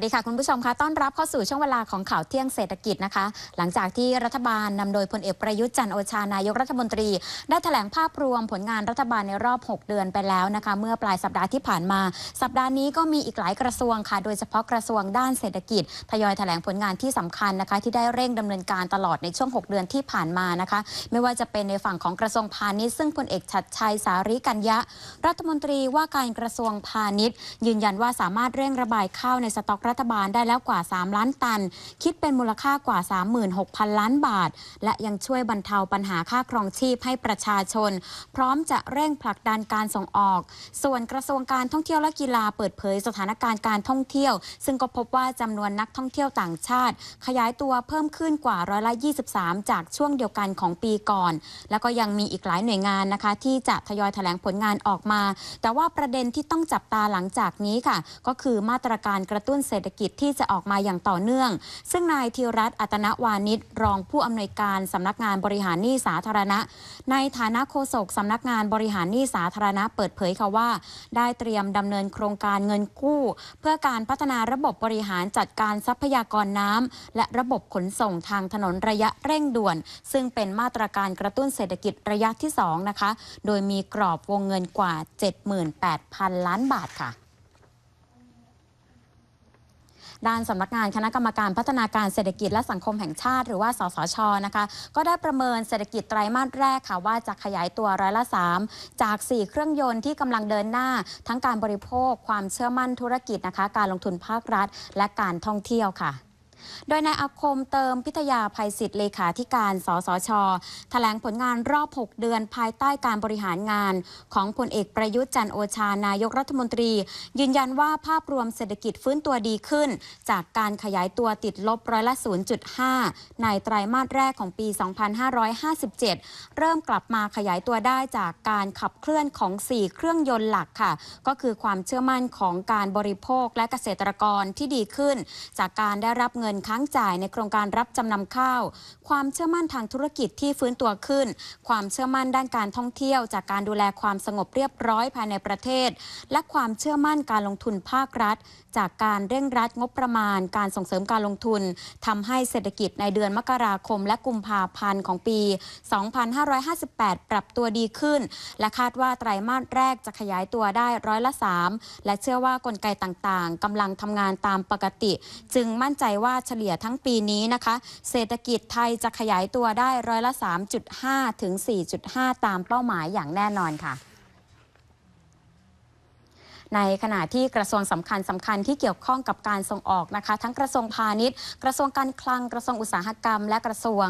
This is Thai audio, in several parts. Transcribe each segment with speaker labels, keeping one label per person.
Speaker 1: สดีค่ะคุณผู้ชมคะต้อนรับเข้าสู่ช่วงเวลาของข่าวเที่ยงเศรษฐกิจนะคะ หลังจากที่รัฐบาลนำโดยพลเอกประยุทธ์จันโอชานายกรัฐมนตรี ได้แถลงภาพรวมผลงานรัฐบาลในรอบ 6 เดือนไปแล้วนะคะ เมื่อปลายสัปดาห์ที่ผ่านมา สัปดาห์นี้ก็มีอีกหลายกระทรวงค่ะ โดยเฉพาะกระทรวงด้านเศรษฐกิจทยอยแถลงผลงานที่สำคัญนะคะ ที่ได้เร่งดำเนินการตลอดในช่วง 6 เดือนที่ผ่านมานะคะ ไม่ว่าจะเป็นในฝั่งของกระทรวงพาณิชย์ซึ่งพลเอกชัดชัยสาริกัญญะ รัฐมนตรีว่าการกระทรวงพาณิชย์ ยืนยันว่าสามารถเร่งระบายข้าวในสต็อกรัฐบาลได้แล้วกว่า 3 ล้านตัน คิดเป็นมูลค่ากว่า 36,000 ล้านบาท และยังช่วยบรรเทาปัญหาค่าครองชีพให้ประชาชน พร้อมจะเร่งผลักดันการส่งออก ส่วนกระทรวงการท่องเที่ยวและกีฬาเปิดเผยสถานการณ์การท่องเที่ยว ซึ่งก็พบว่าจำนวนนักท่องเที่ยวต่างชาติ ขยายตัวเพิ่มขึ้นกว่าร้อยละ23 จากช่วงเดียวกันของปีก่อน แล้วก็ยังมีอีกหลายหน่วยงานนะคะ ที่จะทยอยแถลงผลงานออกมา แต่ว่าประเด็นที่ต้องจับตาหลังจากนี้ค่ะ ก็คือมาตรการกระตุ้นเศรษฐกิจที่จะออกมาอย่างต่อเนื่อง ซึ่งนายธีรัตน์อัตนวานิชรองผู้อำนวยการสำนักงานบริหารหนี้สาธารณะ ในฐานะโฆษกสำนักงานบริหารหนี้สาธารณะเปิดเผยค่ะว่า ได้เตรียมดำเนินโครงการเงินกู้ เพื่อการพัฒนาระบบบริหารจัดการทรัพยากรน้ำและระบบขนส่งทางถนนระยะเร่งด่วน ซึ่งเป็นมาตรการกระตุ้นเศรษฐกิจระยะที่2นะคะโดยมีกรอบวงเงินกว่า 78,000 ล้านบาทค่ะ ด้านสำนักงานคณะกรรมการพัฒนาการเศรษฐกิจและสังคมแห่งชาติ หรือว่าสสชนะคะก็ได้ประเมินเศรษฐกิจไตรมาสแรกค่ะว่าจะขยายตัวร้อยละ 3 จาก 4 เครื่องยนต์ที่กำลังเดินหน้า ทั้งการบริโภค ความเชื่อมั่นธุรกิจนะคะ การลงทุนภาครัฐ และการท่องเที่ยวค่ะ โดยนายอาคมเติมพิทยาภัยศิษย์เลขาธิการ สสช แถลงผลงานรอบ 6 เดือนภายใต้การบริหารงาน ของพลเอกประยุทธ์จันโอชานายกรัฐมนตรี ยืนยันว่าภาพรวมเศรษฐกิจฟื้นตัวดีขึ้น จากการขยายตัวติดลบร้อยละ 0.5 ในไตรมาสแรกของปี 2557 เริ่มกลับมาขยายตัวได้จากการขับเคลื่อนของ 4 เครื่องยนต์หลักค่ะ ก็คือความเชื่อมั่นของการบริโภคและเกษตรกรที่ดีขึ้น จากการได้รับเงินค้างจ่ายในโครงการรับจำนำข้าว ความเชื่อมั่นทางธุรกิจที่ฟื้นตัวขึ้น ความเชื่อมั่นด้านการท่องเที่ยว จากการดูแลความสงบเรียบร้อยภายในประเทศ และความเชื่อมั่นการลงทุนภาครัฐ จากการเร่งรัดงบประมาณ การส่งเสริมการลงทุนทำให้เศรษฐกิจในเดือนมกราคมและกุมภาพันธ์ของปี 2558 ปรับตัวดีขึ้น และคาดว่าไตรมาสแรกจะขยายตัวได้ร้อยละ 3 และเชื่อว่ากลไกต่างๆกำลังทำงานตามปกติ จึงมั่นใจว่าเฉลี่ยทั้งปีนี้นะคะ เศรษฐกิจไทยจะขยายตัวได้ร้อยละ 3.5 ถึง 4.5 ตามเป้าหมายอย่างแน่นอนค่ะ ในขณะที่กระทรวงสำคัญสำคัญที่เกี่ยวข้องกับการส่งออกนะคะ ทั้งกระทรวงพาณิชย์ กระทรวงการคลังกระทรวงอุตสาหกรรม และกระทรวง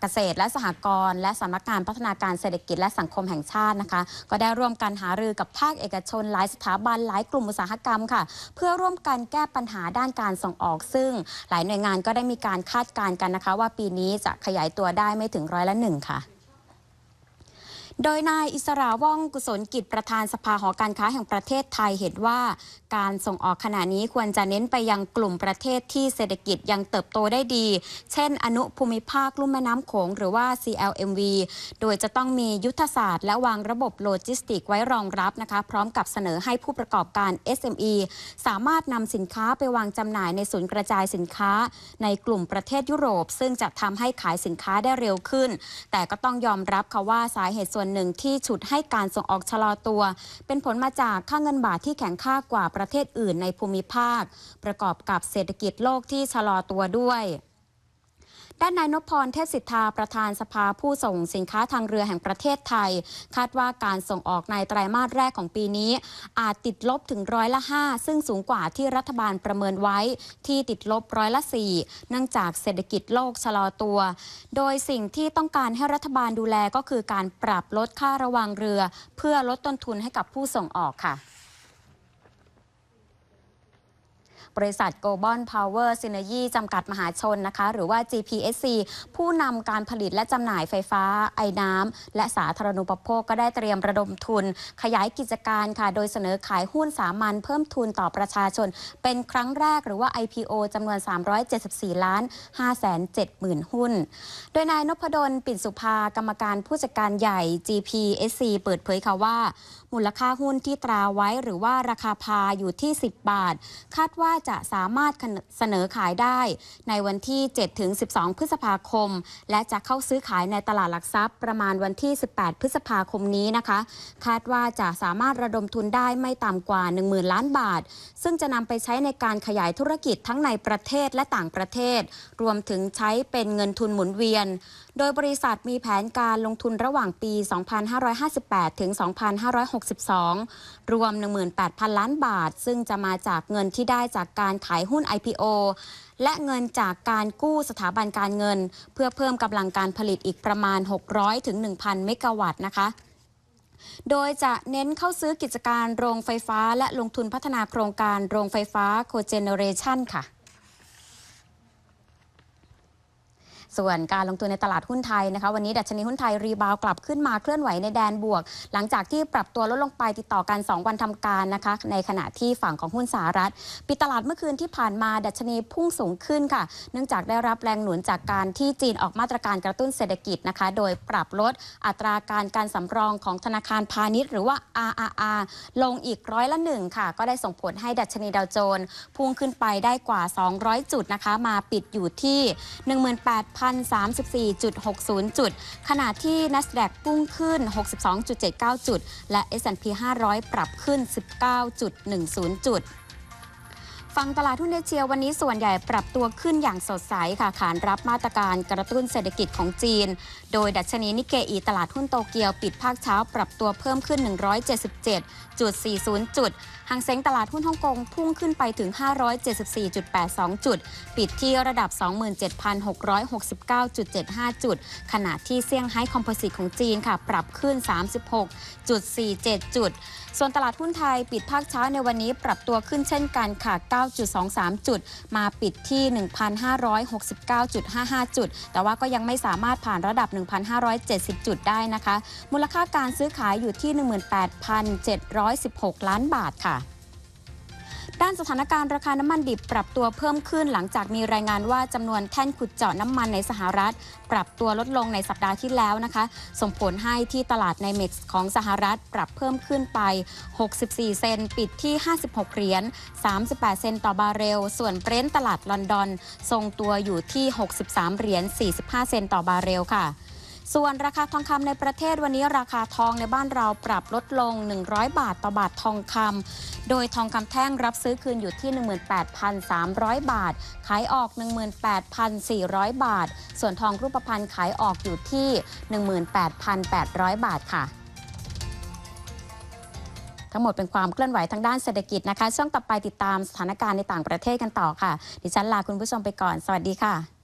Speaker 1: เกษตรและสหกรณ์และสำนักงานพัฒนาการเศรษฐกิจและสังคมแห่งชาตินะคะ ก็ได้ร่วมกันหารือกับภาคเอกชน หลายสถาบันหลายกลุ่มอุตสาหกรรมค่ะ เพื่อร่วมกันแก้ปัญหาด้านการส่งออก ซึ่งหลายหน่วยงานก็ได้มีการคาดการณ์กันนะคะ ว่าปีนี้จะขยายตัวได้ไม่ถึงร้อยละหนึ่งค่ะ โดยนายอิสราว่องกุศลกิจประธานสภาหอการค้าแห่งประเทศไทยเห็นว่า การส่งออกขณะนี้ควรจะเน้นไปยังกลุ่มประเทศที่เศรษฐกิจยังเติบโตได้ดี เช่น อนุภูมิภาคลุ่มแม่น้ำโขงหรือว่า CLMV โดยจะต้องมียุทธศาสตร์ และวางระบบโลจิสติกไว้รองรับนะคะ พร้อมกับเสนอให้ผู้ประกอบการ SME สามารถนำสินค้าไปวางจำหน่ายในศูนย์กระจายสินค้า ในกลุ่มประเทศยุโรป ซึ่งจะทำให้ขายสินค้าได้เร็วขึ้น แต่ก็ต้องยอมรับค่ะว่าสาเหตุส่วนหนึ่งที่ฉุดให้การส่งออกชะลอตัว เป็นผลมาจากค่าเงินบาทที่แข็งค่ากว่าประเทศอื่นในภูมิภาค ประกอบกับเศรษฐกิจโลกที่ชะลอตัวด้วย ด้านนายนพพรเทพสิทธาประธานสภาผู้ส่งสินค้าทางเรือแห่งประเทศไทย คาดว่าการส่งออกในไตรมาสแรกของปีนี้ อาจติดลบถึงร้อยละ 5 ซึ่งสูงกว่าที่รัฐบาลประเมินไว้ที่ติดลบร้อยละ 4 เนื่องจากเศรษฐกิจโลกชะลอตัว โดยสิ่งที่ต้องการให้รัฐบาลดูแลก็คือการปรับลดค่าระวังเรือ เพื่อลดต้นทุนให้กับผู้ส่งออกค่ะ บริษัท Global Power Synergy จำกัดมหาชนนะคะ หรือว่า GPSC ผู้นำการผลิตและจำหน่ายไฟฟ้า ไอ้น้ำและสาธารณูปโภคก็ได้เตรียมระดมทุน ขยายกิจการค่ะ โดยเสนอขายหุ้นสามัญเพิ่มทุนต่อประชาชน เป็นครั้งแรกหรือว่า IPO จำนวน 374 ล้าน 5 7 0 0 0 0 หุ้น โดยนายนพดลปิ่นสุภากรรมการผู้จัดการใหญ่ GPSC เปิดเผยค่ะว่า มูลค่าหุ้นที่ตราไว้หรือว่าราคาพาอยู่ที่ 10 บาท คาดว่าจะสามารถเสนอขายได้ ในวันที่ 7-12 พฤษภาคม และจะเข้าซื้อขายในตลาดหลักทรัพย์ ประมาณวันที่ 18 พฤษภาคมนี้นะคะ คาดว่าจะสามารถระดมทุนได้ไม่ต่ำกว่า 10,000 ล้านบาท ซึ่งจะนำไปใช้ในการขยายธุรกิจทั้งในประเทศและต่างประเทศ รวมถึงใช้เป็นเงินทุนหมุนเวียนโดยบริษัทมีแผนการลงทุนระหว่างปี 2558 ถึง 2562 รวม 18,000 ล้านบาท ซึ่งจะมาจากเงินที่ได้จากการขายหุ้น IPO และเงินจากการกู้สถาบันการเงิน เพื่อเพิ่มกำลังการผลิตอีกประมาณ 600 ถึง 1,000 เมกะวัตต์นะคะโดยจะเน้นเข้าซื้อกิจการโรงไฟฟ้า และลงทุนพัฒนาโครงการโรงไฟฟ้าโคเจเนเรชันค่ะ ส่วนการลงทุนในตลาดหุ้นไทยนะคะ วันนี้ดัชนีหุ้นไทยรีบาวกลับขึ้นมาเคลื่อนไหวในแดนบวก หลังจากที่ปรับตัวลดลงไปติดต่อกัน 2 วันทำการนะคะ ในขณะที่ฝั่งของหุ้นสหรัฐ ปิดตลาดเมื่อคืนที่ผ่านมาดัชนีพุ่งสูงขึ้นค่ะ เนื่องจากได้รับแรงหนุนจากการที่จีนออกมาตรการกระตุ้นเศรษฐกิจนะคะ โดยปรับลดอัตราการการสำรองของธนาคารพาณิชย์ หรือว่า RRR ลงอีกร้อยละหนึ่งค่ะ ก็ได้ส่งผลให้ดัชนีดาวโจนส์พุ่งขึ้นไปได้กว่า 200 จุดนะคะ มาปิดอยู่ที่1,034.60 จุด ขณะที่ NASDAQ พุ่งขึ้น 62.79 จุด และ S&P 500 ปรับขึ้น 19.10 จุด ฝั่งตลาดหุ้นเอเชียวันนี้ส่วนใหญ่ปรับตัวขึ้นอย่างสดใสค่ะ ขานรับมาตรการกระตุ้นเศรษฐกิจของจีน โดยดัชนีนิกเกอีตลาดหุ้นโตเกียวปิดภาคเช้าปรับตัวเพิ่มขึ้น 177.40 จุดหางเซ็งตลาดหุ้นฮ่องกงพุ่งขึ้นไปถึง 574.82 จุด ปิดที่ระดับ 27,669.75 จุด ขณะที่เซี่ยงไฮ้คอมโพสิตของจีนค่ะ ปรับขึ้น 36.47 จุด ส่วนตลาดหุ้นไทยปิดภาคเช้าในวันนี้ปรับตัวขึ้นเช่นกันค่ะ9.23 จุด มาปิดที่ 1,569.55 จุด แต่ว่าก็ยังไม่สามารถผ่านระดับ 1,570 จุดได้นะคะ มูลค่าการซื้อขายอยู่ที่ 18,716 ล้านบาทค่ะ ด้านสถานการณ์ราคาน้ำมันดิบปรับตัวเพิ่มขึ้นหลังจากมีรายงานว่าจำนวนแท่นขุดเจาะน้ำมันในสหรัฐ ปรับตัวลดลงในสัปดาห์ที่แล้วนะคะ ส่งผลให้ที่ตลาดในเม็กซ์ของสหรัฐปรับเพิ่มขึ้นไป 64 เซนปิดที่ 56 เหรียญ 38 เซนต์ต่อบาร์เรล ส่วนเบรนท์ตลาดลอนดอน ทรงตัวอยู่ที่ 63 เหรียญ 45 เซนต์ต่อบาร์เรลค่ะ ส่วนราคาทองคำในประเทศวันนี้ราคาทองในบ้านเราปรับลดลง 100 บาทต่อบาททองคำโดยทองคำแท่งรับซื้อคืนอยู่ที่ 18,300 บาท ขายออก 18,400 บาท ส่วนทองรูปพรรณขายออกอยู่ที่ 18,800 บาทค่ะ ทั้งหมดเป็นความเคลื่อนไหวทางด้านเศรษฐกิจนะคะ ช่วงต่อไปติดตามสถานการณ์ในต่างประเทศกันต่อค่ะ ดิฉันลาคุณผู้ชมไปก่อน สวัสดีค่ะ